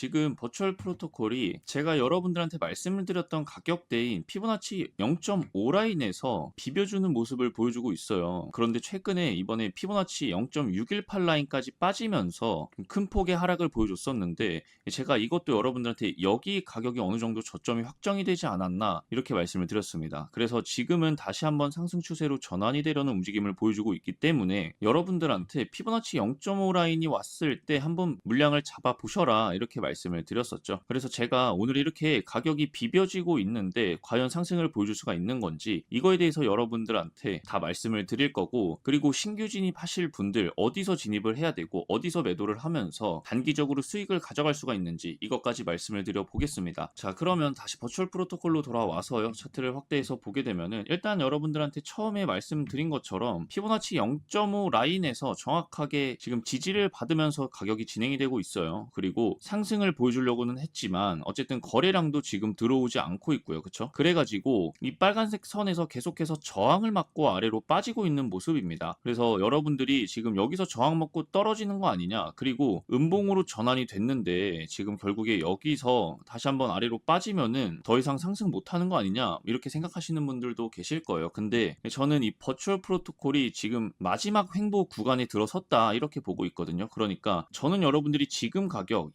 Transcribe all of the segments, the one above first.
지금 버추얼 프로토콜이 제가 여러분들한테 말씀을 드렸던 가격대인 피보나치 0.5 라인에서 비벼주는 모습을 보여주고 있어요. 그런데 최근에 이번에 피보나치 0.618 라인까지 빠지면서 좀큰 폭의 하락을 보여줬었는데 제가 이것도 여러분들한테 여기 가격이 어느 정도 저점이 확정이 되지 않았나 이렇게 말씀을 드렸습니다. 그래서 지금은 다시 한번 상승 추세로 전환이 되려는 움직임을 보여주고 있기 때문에 여러분들한테 피보나치 0.5 라인이 왔을 때 한번 물량을 잡아 보셔라 이렇게 말 씀을 드렸었죠. 그래서 제가 오늘 이렇게 가격이 비벼지고 있는데 과연 상승을 보여줄 수가 있는 건지 이거에 대해서 여러분들한테 다 말씀을 드릴 거고 그리고 신규 진입하실 분들 어디서 진입을 해야 되고 어디서 매도를 하면서 단기적으로 수익을 가져갈 수가 있는지 이것까지 말씀을 드려 보겠습니다. 자 그러면 다시 버추얼 프로토콜로 돌아와서요 차트를 확대해서 보게 되면은 일단 여러분들한테 처음에 말씀드린 것처럼 피보나치 0.5 라인에서 정확하게 지금 지지를 받으면서 가격이 진행이 되고 있어요. 그리고 상승 을 보여주려고는 했지만 어쨌든 거래량도 지금 들어오지 않고 있고요. 그쵸? 그래가지고 이 빨간색 선에서 계속해서 저항을 맞고 아래로 빠지고 있는 모습입니다. 그래서 여러분들이 지금 여기서 저항 먹고 떨어지는 거 아니냐 그리고 음봉으로 전환이 됐는데 지금 결국에 여기서 다시 한번 아래로 빠지면은 더 이상 상승 못하는 거 아니냐 이렇게 생각하시는 분들도 계실 거예요. 근데 저는 이 버추얼 프로토콜이 지금 마지막 횡보 구간에 들어섰다 이렇게 보고 있거든요. 그러니까 저는 여러분들이 지금 가격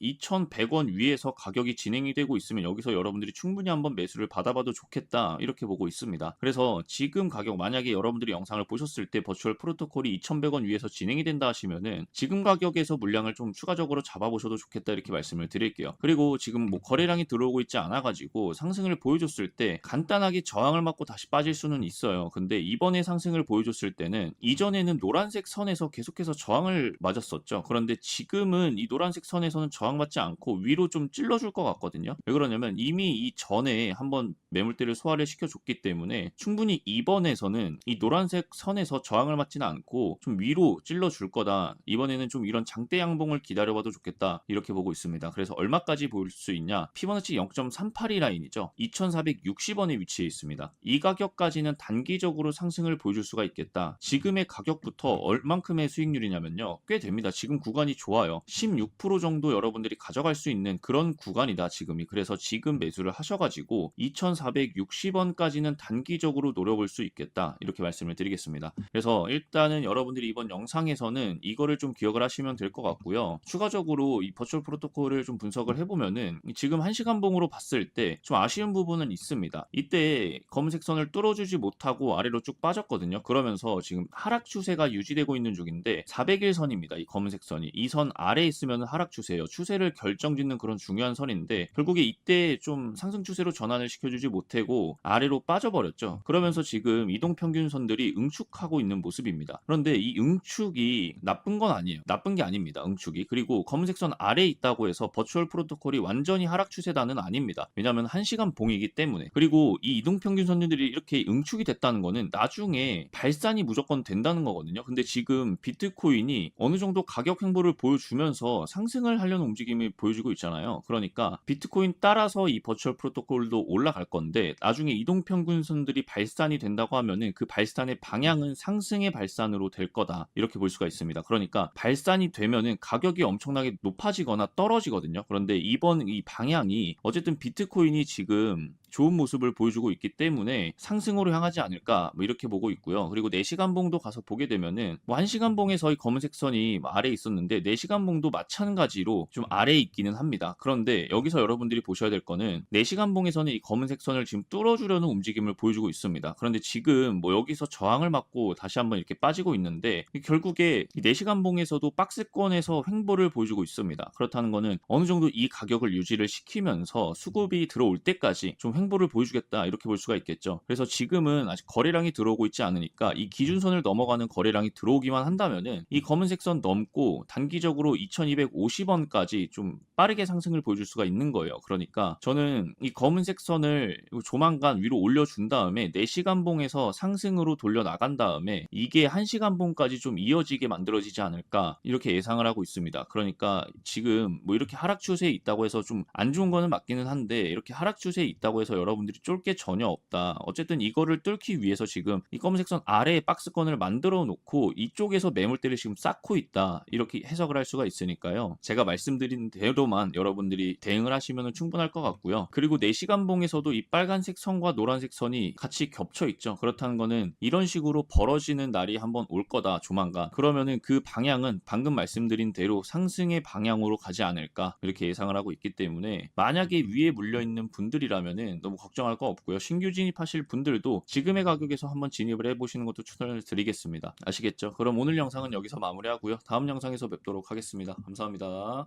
2,100원 위에서 가격이 진행이 되고 있으면 여기서 여러분들이 충분히 한번 매수를 받아봐도 좋겠다 이렇게 보고 있습니다. 그래서 지금 가격 만약에 여러분들이 영상을 보셨을 때 버추얼 프로토콜이 2,100원 위에서 진행이 된다 하시면은 지금 가격에서 물량을 좀 추가적으로 잡아보셔도 좋겠다 이렇게 말씀을 드릴게요. 그리고 지금 뭐 거래량이 들어오고 있지 않아가지고 상승을 보여줬을 때 간단하게 저항을 맞고 다시 빠질 수는 있어요. 근데 이번에 상승을 보여줬을 때는 이전에는 노란색 선에서 계속해서 저항을 맞았었죠. 그런데 지금은 이 노란색 선에서는 저항받지 않고 위로 좀 찔러줄 것 같거든요. 왜 그러냐면 이미 이 전에 한번 매물대를 소화를 시켜줬기 때문에 충분히 이번에서는 이 노란색 선에서 저항을 맞지는 않고 좀 위로 찔러줄 거다. 이번에는 좀 이런 장대 양봉을 기다려봐도 좋겠다. 이렇게 보고 있습니다. 그래서 얼마까지 보일 수 있냐? 피보나치 0.382 라인이죠. 2,460원에 위치해 있습니다. 이 가격까지는 단기적으로 상승을 보여줄 수가 있겠다. 지금의 가격부터 얼만큼의 수익률이냐면요. 꽤 됩니다. 지금 구간이 좋아요. 16% 정도 여러분들이 가져 갈 수 있는 그런 구간이다. 지금이. 그래서 지금 매수를 하셔가지고 2,460원까지는 단기적으로 노려볼 수 있겠다. 이렇게 말씀을 드리겠습니다. 그래서 일단은 여러분들이 이번 영상에서는 이거를 좀 기억을 하시면 될 것 같고요. 추가적으로 이 버추얼 프로토콜을 좀 분석을 해보면은 지금 1시간 봉으로 봤을 때 좀 아쉬운 부분은 있습니다. 이때 검은색 선을 뚫어주지 못하고 아래로 쭉 빠졌거든요. 그러면서 지금 하락 추세가 유지되고 있는 중인데 400일 선입니다. 이 검은색 선이 이 선 아래에 있으면 하락 추세예요. 추세를 결 정짓는 그런 중요한 선인데 결국에 이때 좀 상승 추세로 전환을 시켜주지 못하고 아래로 빠져버렸죠. 그러면서 지금 이동 평균 선들이 응축하고 있는 모습입니다. 그런데 이 응축이 나쁜 건 아니에요. 나쁜 게 아닙니다. 응축이 그리고 검은색 선 아래에 있다고 해서 버추얼 프로토콜이 완전히 하락 추세다는 아닙니다. 왜냐하면 1시간 봉이기 때문에 그리고 이 이동 평균 선들이 이렇게 응축이 됐다는 거는 나중에 발산이 무조건 된다는 거거든요. 근데 지금 비트코인이 어느 정도 가격 횡보를 보여주면서 상승을 하려는 움직임을 보여 주고 있잖아요. 그러니까 비트코인 따라서 이 버추얼 프로토콜도 올라갈 건데 나중에 이동 평균선들이 발산이 된다고 하면은 그 발산의 방향은 상승의 발산으로 될 거다. 이렇게 볼 수가 있습니다. 그러니까 발산이 되면은 가격이 엄청나게 높아지거나 떨어지거든요. 그런데 이번 이 방향이 어쨌든 비트코인이 지금 좋은 모습을 보여주고 있기 때문에 상승으로 향하지 않을까 뭐 이렇게 보고 있고요. 그리고 4시간 봉도 가서 보게 되면은 뭐 1시간 봉에서 이 검은색 선이 아래에 있었는데 4시간 봉도 마찬가지로 좀 아래에 있기는 합니다. 그런데 여기서 여러분들이 보셔야 될 거는 4시간 봉에서는 이 검은색 선을 지금 뚫어주려는 움직임을 보여주고 있습니다. 그런데 지금 뭐 여기서 저항을 맞고 다시 한번 이렇게 빠지고 있는데 결국에 이 4시간 봉에서도 박스권에서 횡보를 보여주고 있습니다. 그렇다는 거는 어느 정도 이 가격을 유지를 시키면서 수급이 들어올 때까지 좀 횡 보를 보여주겠다 이렇게 볼 수가 있겠죠. 그래서 지금은 아직 거래량이 들어오고 있지 않으니까 이 기준선을 넘어가는 거래량이 들어오기만 한다면은 이 검은색 선 넘고 단기적으로 2250원까지 좀 빠르게 상승을 보여줄 수가 있는 거예요. 그러니까 저는 이 검은색 선을 조만간 위로 올려준 다음에 4시간 봉에서 상승으로 돌려 나간 다음에 이게 1시간 봉까지 좀 이어지게 만들어지지 않을까 이렇게 예상을 하고 있습니다. 그러니까 지금 뭐 이렇게 하락 추세에 있다고 해서 좀 안 좋은 거는 맞기는 한데 이렇게 하락 추세에 있다고 해서 해서 여러분들이 쫄 게 전혀 없다. 어쨌든 이거를 뚫기 위해서 지금 이 검은색 선 아래에 박스권을 만들어 놓고 이쪽에서 매물대를 지금 쌓고 있다. 이렇게 해석을 할 수가 있으니까요. 제가 말씀드린 대로만 여러분들이 대응을 하시면 충분할 것 같고요. 그리고 4시간봉에서도 이 빨간색 선과 노란색 선이 같이 겹쳐 있죠. 그렇다는 거는 이런 식으로 벌어지는 날이 한번 올 거다. 조만간. 그러면은 그 방향은 방금 말씀드린 대로 상승의 방향으로 가지 않을까 이렇게 예상을 하고 있기 때문에 만약에 위에 물려 있는 분들이라면은 너무 걱정할 거 없고요. 신규 진입하실 분들도 지금의 가격에서 한번 진입을 해보시는 것도 추천을 드리겠습니다. 아시겠죠? 그럼 오늘 영상은 여기서 마무리하고요. 다음 영상에서 뵙도록 하겠습니다. 감사합니다.